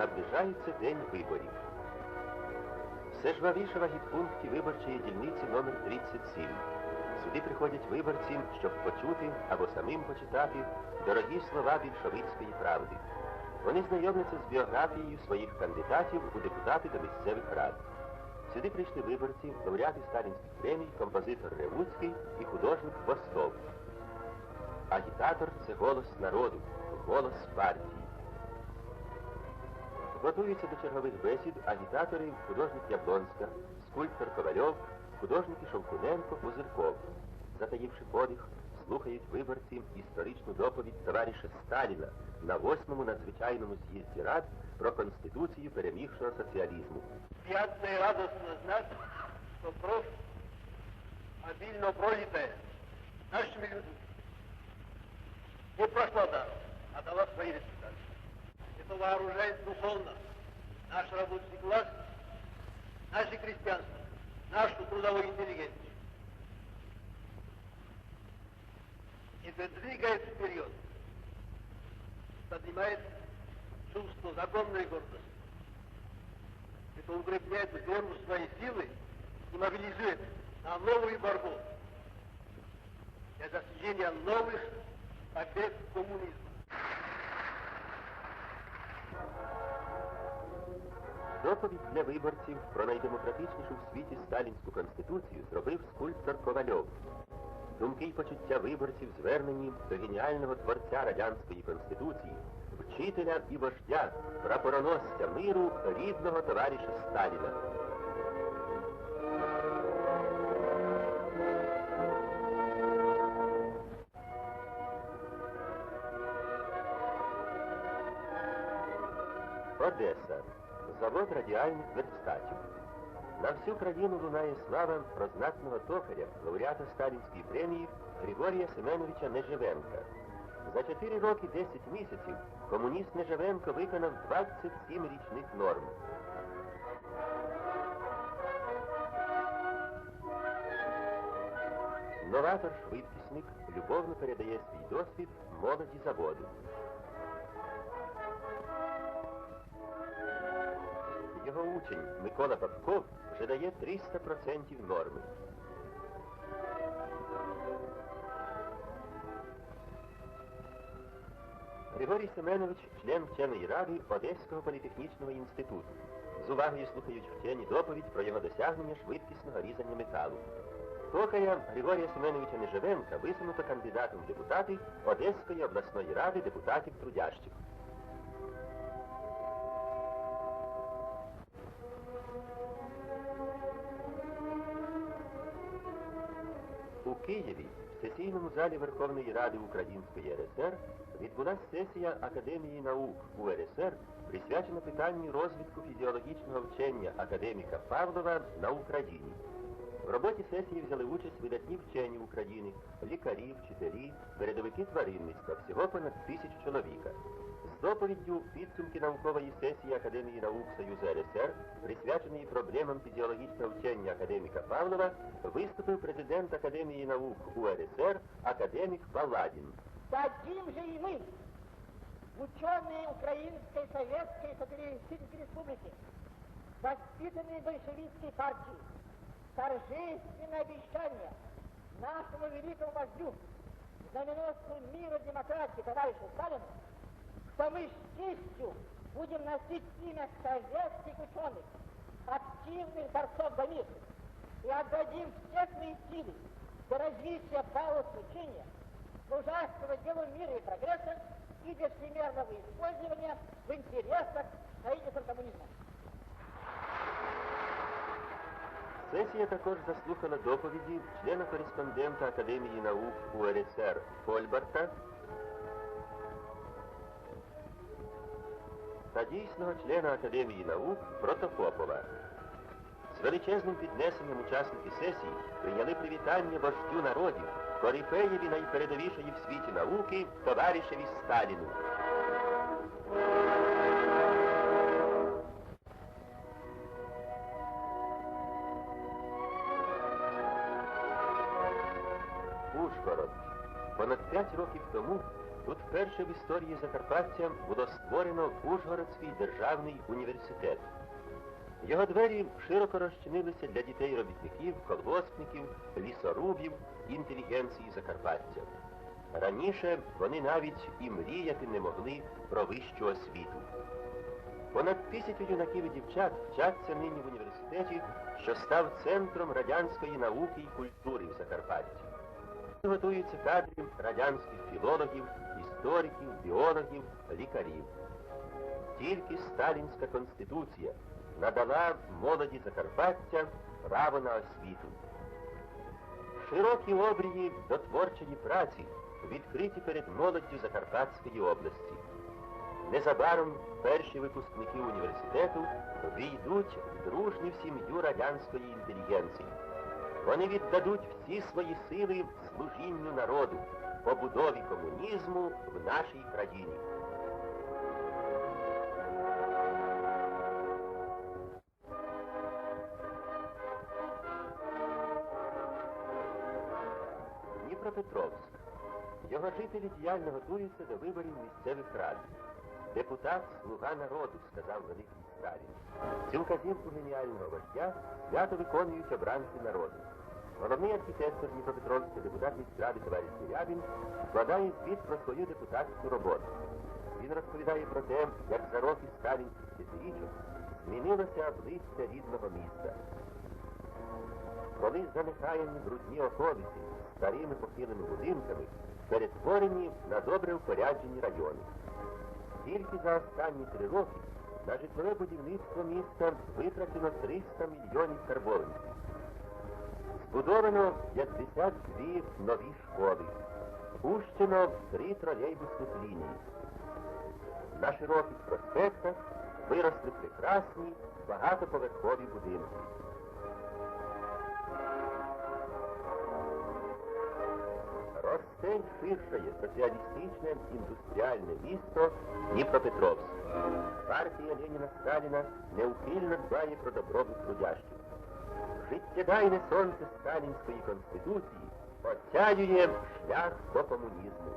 наближається день виборів. Все жвавіше в агітпункті виборчої дільниці номер 37. Сюди приходять виборці, щоб почути або самим почитати дорогі слова більшовицької правди. Вони знайомляться з біографією своїх кандидатів у депутати до місцевих рад. Сюди прийшли виборці, лауреати сталінських премій, композитор Ревуцький і художник Востов. Агітатор це голос народу, голос партії. Готуються до чергових бесід агітатори художник Яблонська, скульптор Ковальов, художники Шовкуненко, Пузирков. Затаївши подих, слухають виборці історичну доповідь товариша Сталіна на восьмому надзвичайному з'їзді рад про Конституцію перемігшого соціалізму. Приятно и радостно знать, что кровь, обильно пролитая нашими людьми, не прошла даром, вооружает духовно наш рабочий класс, наше крестьянство, нашу трудовую интеллигенцию. Это двигает вперед, поднимает чувство законной гордости. Это укрепляет веру в свои силы и мобилизует на новую борьбу для достижения новых побед коммунизма. Доповідь для виборців про найдемократичнішу в світі сталінську конституцію зробив скульптор Ковальов. Думки й почуття виборців звернені до геніального творця радянської конституції, вчителя і вождя, прапороносця миру рідного товариша Сталіна. Одеса. Завод радіальних верстатів. На всю країну лунає слава про знатного токаря, лауреата Сталінської премії Григорія Семеновича Неживенка. За 4 роки 10 місяців комуніст Неживенко виконав 27 річних норм. Новатор швидкісник любовно передає свій досвід молоді заводу. Учень Микола Бабков вже дає 300% норми. Григорій Семенович член вченої ради Одеського політехнічного інституту. З увагою слухають вчені доповідь про його досягнення швидкісного різання металу. Токаря Григорія Семеновича Неживенка висунуто кандидатом в депутати Одеської обласної ради депутатів трудящих. У Києві в сесійному залі Верховної Ради Української РСР відбулася сесія Академії наук УРСР, присвячена питанню розвитку фізіологічного вчення академіка Павлова на Україні. В роботі сесії взяли участь видатні вчені України, лікарі, вчителі, передовики тваринництва, всього понад тисячу чоловіка З доповіддю підсумки наукової сесії Академії наук Союзу РСР, присвяченої проблемам фізіологічного вчення академіка Павлова, виступив президент Академії наук УРСР академік Паладін. Дадим же и мы, ученые Украинской Советской Социалистической Республики, воспитанные большевистской партией, торжественное обещание нашему великому вождю, знаменосцу мира демократии товарищу Сталину, что мы с честью будем носить имя советских ученых, активных борцов за мир, и отдадим все свои силы для развития баллов учения, служащего делу мира и прогресса и для всемирного использования в интересах строительства коммунизма. Сесія також заслухала доповіді члена-кореспондента Академії наук УРСР Фольбарта та дійсного члена Академії наук Протопопова. З величезним піднесенням учасники сесії прийняли привітання вождю народів, корифеєві найпередовішої в світі науки, товаришеві Сталіну. Ужгород. Понад п'ять років тому Тут вперше в історії Закарпаття було створено Ужгородський державний університет. Його двері широко розчинилися для дітей-робітників, колгоспників, лісорубів, інтелігенції Закарпаття. Раніше вони навіть і мріяти не могли про вищу освіту. Понад тисячу юнаків і дівчат вчаться нині в університеті, що став центром радянської науки і культури в Закарпатті. Готуються кадрів радянських філологів, істориків, біологів, лікарів. Тільки Сталінська конституція надала молоді Закарпаття право на освіту. Широкі обрії до творчої праці відкриті перед молоддю Закарпатської області. Незабаром перші випускники університету війдуть в дружню сім'ю радянської інтелігенції. Вони віддадуть всі свої сили служінню народу, побудові комунізму в нашій країні. Дніпропетровськ. Його жителі діяльно готуються до виборів місцевих рад. Депутат слуга народу, сказав великий Сталін. Цю вказівку геніального вождя свято виконують обранці народу. Головний архітектор Дніпропетровська, депутат міськради товариш Рябін, складає звіт про свою депутатську роботу. Він розповідає про те, як за роки сталінських десятирічок змінилося обличчя рідного міста. Коли занехаяні брудні околиці старими похилими будинками перетворені на добре впоряджені райони. Тільки за останні три роки на житлове будівництво міста витрачено 300 мільйонів карбованців. Збудовано 52 нові школи. Пущено три тролейбусних лінії. На широких проспектах виросли прекрасні багатоповерхові будинки. Росте ширшає соціалістичне індустріальне місто Дніпропетровськ. Партія Леніна Сталіна неухильно дбає про добробут трудящих. Життєдайне сонце Сталінської конституції осяює шлях до комунізму.